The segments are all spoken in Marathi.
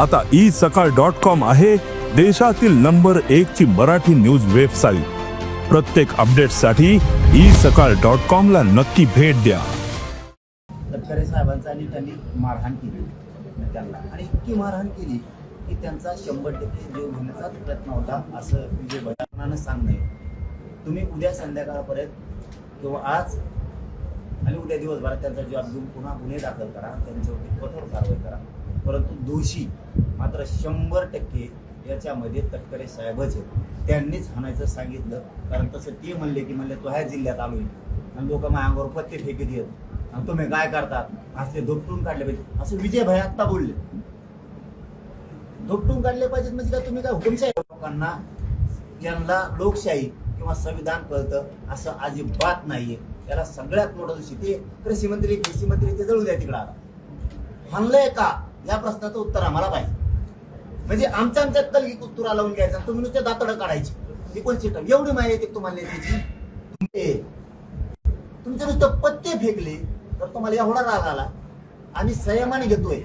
आता ई सकाळ डॉट कॉम आहे देशातील नंबर एक ची मराठी न्यूज वेबसाईट. प्रत्येक अपडेटसाठी ई सकाळ डॉट कॉम ला नक्की भेट द्या. तटकरे साहेबांचा आणि त्यांनी मारहाण केली. त्यांना आणि इतकी मारहाण केली की त्यांचा शंभर टक्के जीव घेण्याचाच प्रयत्न होता असं विजय भटांना सांगणं तुम्ही उद्या संध्याकाळपर्यंत किंवा आज आणि उद्या दिवसभरात त्यांचा जॉब घेऊन पुन्हा गुन्हे दाखल करा त्यांच्यावरती कठोर कारवाई करा. परंतु दोषी मात्र शंभर टक्के याच्यामध्ये तटकरे साहेबच आहेत. त्यांनीच हाणायचं सांगितलं. कारण तसं ते म्हणले की म्हणले तो ह्या जिल्ह्यात आलोय आणि लोक माझ्या अंगावर पत्ते फेकीत येत आणि तुम्ही काय करतात? असले धोपटून काढले पाहिजे असं विजय भाई आत्ता बोलले. धोपटून काढले पाहिजेत म्हणजे का तुम्ही काय हुकुमशाही लोकांना ज्यांना लोकशाही किंवा संविधान कळतं असं अजिबात नाहीये. त्याला सगळ्यात मोठं दोषी ते कृषी मंत्री कृषी मंत्री ते जळू द्या तिकडं. आता म्हणलंय का? या प्रश्नाचं उत्तर आम्हाला पाहिजे म्हणजे आमच्या आमच्यात कलगी कुत्तुरा लावून घ्यायचा तुम्ही नुसते दातडं काढायची. ही टन एवढी माहिती तुम्हाला त्याची तुमचे नुसतं पत्ते फेकले तर तुम्हाला एवढा राग आला. आम्ही संयमाने घेतोय.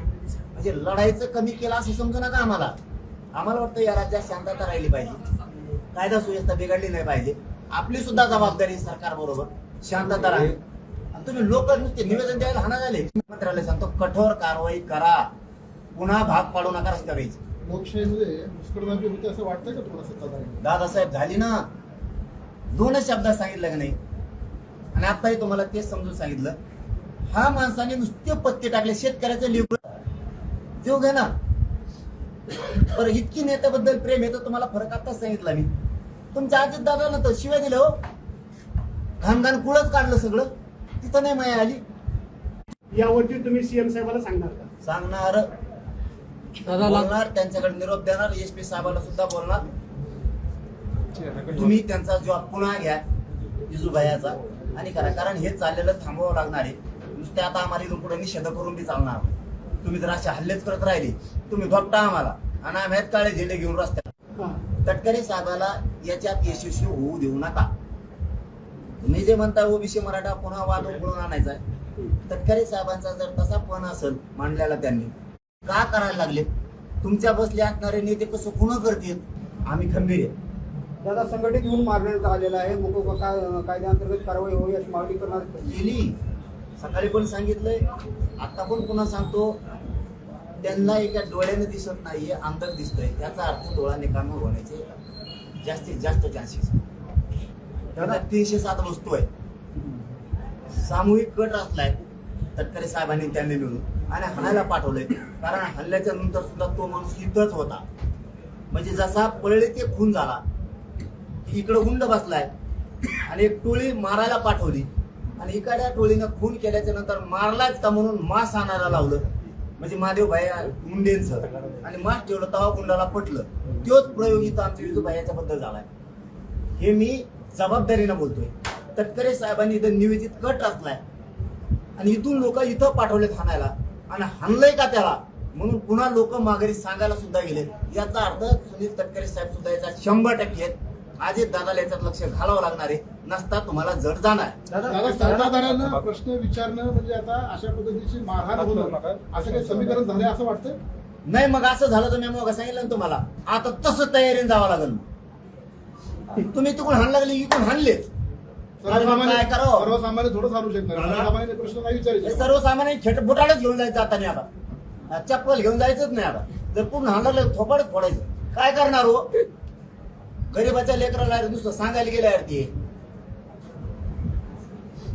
म्हणजे लढायचं कमी केलं असं समजू नका आम्हाला. आम्हाला वाटतं या राज्यात शांतता राहिली पाहिजे. कायदा सुव्यवस्था बिघडली नाही पाहिजे. आपली सुद्धा जबाबदारी सरकार बरोबर. शांतता राहील आणि तुम्ही लोक नुसते निवेदन द्यायला हाना झाले. मंत्रालय सांगतो कठोर कारवाई करा. पुन्हा भाग पाडू नका रस्त्यावर लोकशाहीमध्ये मुस्कळदाबी होते असं वाटतंय का तुम्हाला सत्ताधारी? दादासाहेब झाली ना. दोनच शब्दात सांगितलं का नाही? आणि आताही तुम्हाला तेच समजून सांगितलं. हा माणसाने नुसते पत्ते टाकले शेतकऱ्याचं लिव जीव घ्या ना. बरं इतकी नेत्याबद्दल प्रेम येतं तुम्हाला फरक आताच सांगितला मी. तुमच्या आजीत दादाला तर शिवाय दिलं हो. घाण घाण कुळच काढलं सगळं. तिथं नाही माया आली. यावरती तुम्ही सीएम साहेबाला सांगणार का? सांगणार. बोलणार त्यांच्याकडे निरोप देणार एस पी साहेबांना सुद्धा बोलणार. तुम्ही त्यांचा जॉब पुन्हा घ्या जिजूभाईचा आणि करा कारण हे चाललेलं थांबवावं लागणार आहे. नुसते आता आम्हाला इथून पुढे निषेध करून बी चालणार. नाही. तुम्ही जर असे हल्लेच करत राहिले. तुम्ही धोपटा आम्हाला. आणि आम्ही आहेत काळे झेंडे घेऊन रस्त्यात हा. तटकरे साहेबाला याच्यात यशस्वी होऊ देऊ नका. तुम्ही जे म्हणता ओबीसी मराठा पुन्हा वाद उकळून आणायचा आहे. तटकरे साहेबांचा जर तसा पण असेल मांडलेला त्यांनी का करायला लागले? तुमच्या बसले असणारे नेते कसं पुन्हा करतील? आम्ही खंबीर आहे. दादा संघटित होऊन मारण्यात आलेला आहे. मुक कायद्याअंतर्गत कारवाई होईल अशी मागणी करणार गेली सकाळी पण सांगितलंय. आता पण पुन्हा सांगतो. त्यांना एका डोळ्याने दिसत नाहीये अंतर दिसतंय. त्याचा अर्थ डोळा निकामी होण्याचे जास्तीत जास्त चान्सेस त्याला तीनशे सात वस्तू आहे सामूहिक कट असलाय. तटकरे साहेबांनी त्यांनी मिळून आणि हाणायला पाठवलंय. कारण हल्ल्याच्या नंतर सुद्धा तो माणूस युद्धच होता. म्हणजे जसा पळले ते खून झाला. इकडं गुंड बसलाय. आणि एक टोळी मारायला पाठवली. आणि इकडच्या टोळीनं खून केल्याच्यानंतर मारलाच का म्हणून मास आणायला लावलं. म्हणजे महादेव भाई मुंडेंचं. आणि मास ठेवलं तवा गुंडाला पटलं. तोच प्रयोग इथं आमच्या विजू भाईच्या बद्दल झालाय. हे मी जबाबदारीनं बोलतोय. तटकरे साहेबांनी इथं निवेदित कट रचलाय आणि इथून लोक इथं पाठवले ठाण्याला आणि हाणलंय का त्याला? म्हणून पुन्हा लोक माघारी सांगायला सुद्धा गेले. याचा अर्थ सुनील तटकरे साहेब सुद्धा याचा शंभर टक्के आहेत. अजित दादाला याच्यात लक्ष घालावं लागणार आहे. नसता तुम्हाला जड जाणार. दादा सत्ताधाऱ्यांना प्रश्न विचारणं म्हणजे आता अशा पद्धतीची मारहाण होणं. असं काही समीकरण झालंय असं वाटतंय? नाही मग असं झालं तर मी मग सांगितलं ना तुम्हाला. आता तसं तयारीने जावं लागेल. मग. तुम्ही तिकडून हाण लागले इकडून हाणलेच मग काय करावं सर्वसामान्य थोडं चालू शकणार सर्वसामान्य प्रश्न नाही हे विचारायचे. सर्वसामान्य खेट बुटाडच घेऊन जायचं आता नाही आता चप्पल घेऊन जायचंच नाही आता जर पूर्ण हाणलं थोपाडच फोडायचं. काय करणार हो? गरीबाच्या लेकराला नुसतं सांगायला गेल्यावर ते.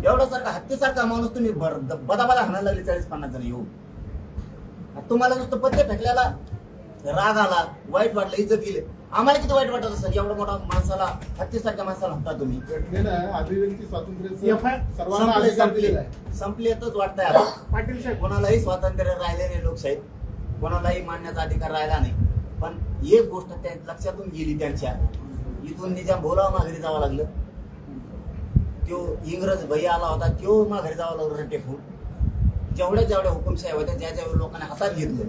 एवढा सारखा हत्तीसारखा माणूस तुम्ही भर- बदाबाला हाणायला लागले चाळीस पन्नास जण येऊ तुम्हाला नुसतं पत्ते फेकल्याला राग आला वाईट वाटलं इज्जत गेली. आम्हाला किती वाईट वाटत असेल? एवढा मोठा माणसाला हत्तीसारख्या माणसाला हत्ता तुम्ही. घटनेनं अभिव्यक्ती स्वातंत्र्याचं FIR सर्वांना संपले अधिकार संपले. दिलेला आहे. संपलेतच वाटतंय आता. पाटील साहेब. कोणालाही स्वातंत्र्य राहिले नाही लोकशाहीत. कोणालाही मांडण्याचा अधिकार राहिला नाही. पण एक गोष्ट त्या लक्षातून गेली त्यांच्या. इथून निजाम बोलावं माघारी जावं लागलं. तो इंग्रज भैया आला होता तो माघारी जावं लागलं टेकून जेवढ्या जेवढ्या हुकुमशाही होत्या ज्या ज्या लोकांना हातात घेतलं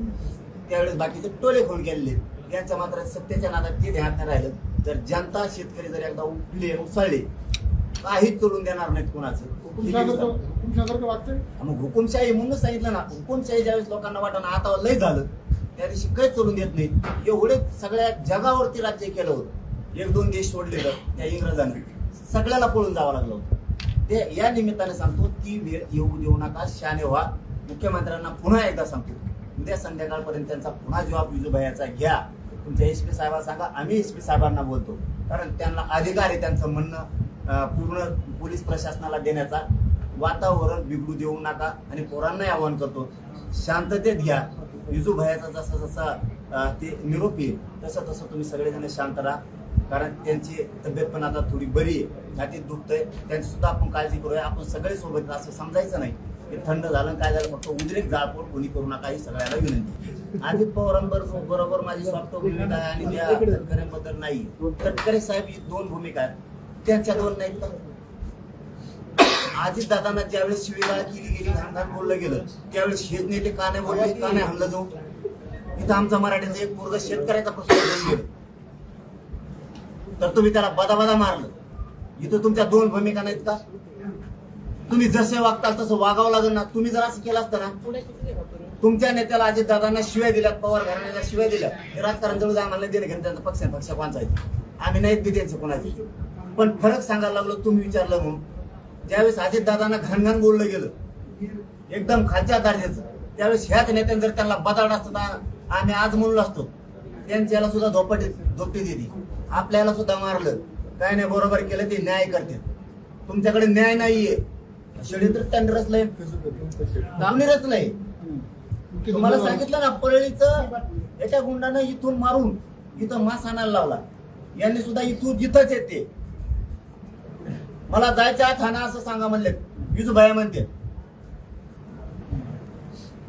त्यावेळेस बाकीचे टोले खोल केलेले. त्यांच्या मात्र सत्तेच्या नादात ते ध्यानात नाही राहिलं जर जनता शेतकरी जर एकदा उठले उसळले काहीच चलून देणार नाहीत कुणाचं. मग हुकुमशाही म्हणून सांगितलं ना. हुकुमशाही ज्यावेळेस लोकांना वाटणं आता लय झालं त्या दिवशी काहीच चलून देत नाहीत. एवढे सगळ्या जगावरती राज्य केलं होतं. एक दोन देश सोडलेलं त्या इंग्रजानं. सगळ्याला पळून जावं लागलं होतं. ते या निमित्ताने सांगतो ती वेळ येऊ देऊ नका शाने व्हा. मुख्यमंत्र्यांना पुन्हा एकदा सांगतो. उद्या संध्याकाळपर्यंत त्यांचा पुन्हा जबाब विजूभायाचा घ्या. तुमच्या एस पी साहेबांना सांगा आम्ही एस पी साहेबांना बोलतो. कारण त्यांना अधिकार आहे त्यांचं म्हणणं पूर्ण पोलीस प्रशासनाला देण्याचा. वातावरण बिघडू देऊ नका आणि पोरांनाही आवाहन करतो शांततेत घ्या. विजूभाईचा जसा जसा ते निरोप येईल तसं तसं तुम्ही सगळेजण शांत राहा. कारण त्यांची तब्येत पण आता थोडी बरी आहे. छातीत दुखतंय. त्यांची सुद्धा आपण काळजी करूया. आपण सगळे सोबत असं समजायचं नाही. की थंड झालं काय झालं फक्त उद्रेक जाळपोळ कोणी करू नका ही सगळ्याला विनंती अजित पवारांबर बरोबर माझी स्वार्थ भूमिका आहे आणि त्या तटकरेंबद्दल नाही. तटकरे साहेब ही दोन भूमिका आहेत. त्यांच्या दोन नाही आजित दादांना ज्यावेळेस शिवीगाळ केली गेली घाण बोललं गेलं त्यावेळेस शेत नेते का नाही बोलले का नाही हल्लं जाऊ? इथं आमचा मराठीचा एक पूर्ग शेतकऱ्याचा प्रश्न घेऊन गेलो. तर तुम्ही त्याला बदाबदा मारलं. इथं तुमच्या दोन भूमिका नाहीत का? तुम्ही जसे वागताल तसं वागावं लागेल ना. तुम्ही जर असं केलं असतं ना तुमच्या नेत्याला अजित दादांना शिवाय दिल्यात पवार घराण्याला शिवाय दिल्या राजकारण जवळ आम्हाला दिलं घेऊन त्यांचा पक्ष पक्ष कोणचा आहे? आम्ही नाहीत बी त्यांचे कोणाचे पण फरक सांगायला लागलो तुम्ही विचारलं म्हणून. ज्यावेळेस अजित दादांना घनघन बोललं गेलं एकदम खालच्या दर्जाचं त्यावेळेस ह्याच नेत्यांनी जर त्यांना बदाड असतं आम्ही आज म्हणलो असतो. त्यांच्याला सुद्धा झोपटी झोपटी दिली. आपल्याला सुद्धा मारलं. काय नाही बरोबर केलं ते न्याय करते तुमच्याकडे न्याय नाहीये. षडयंत्र त्यांनी रचलंय दामने रचलंय तुम्हाला सांगितलं ना परळीचं एका गुंडानं इथून मारून इथं मास आणायला लावला. यांनी सुद्धा इथून जिथंच येते. मला जायचं आहे ठाणा असं सांगा म्हणले विजूभाई म्हणते.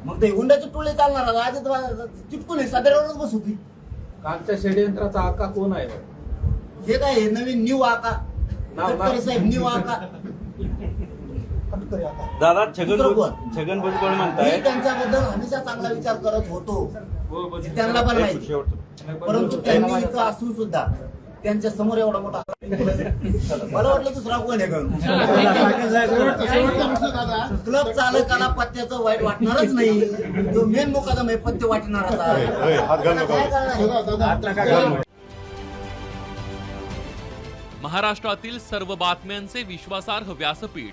मग ते हुंड्याची टोळी चालणार आज चिटकून आहे. साधारणच बस होती. कालच्या षडयंत्राचा आका कोण आहे हे काय नवीन न्यू आका? साहेब न्यू आका. दादा छगन दुसरं भुज- कोण? छगन भुजबळ मी म्हणताय? त्यांच्याबद्दल हमेशा चांगला विचार करत होतो. हे त्यांना पण माहिती. परंतु त्यांनी इथं असून सुद्धा त्यांच्यासमोर एवढा मोठा मला वाटलं दुसरा कोण आहे क्लब चालकाला पत्त्याचं वाईट वाटणारच नाही. जो मेन मुकादम आहे पत्ते वाटणाराचा. आता काय करणार आहे? दादा दादा. महाराष्ट्रातील सर्व बातम्यांचे विश्वासार्ह व्यासपीठ.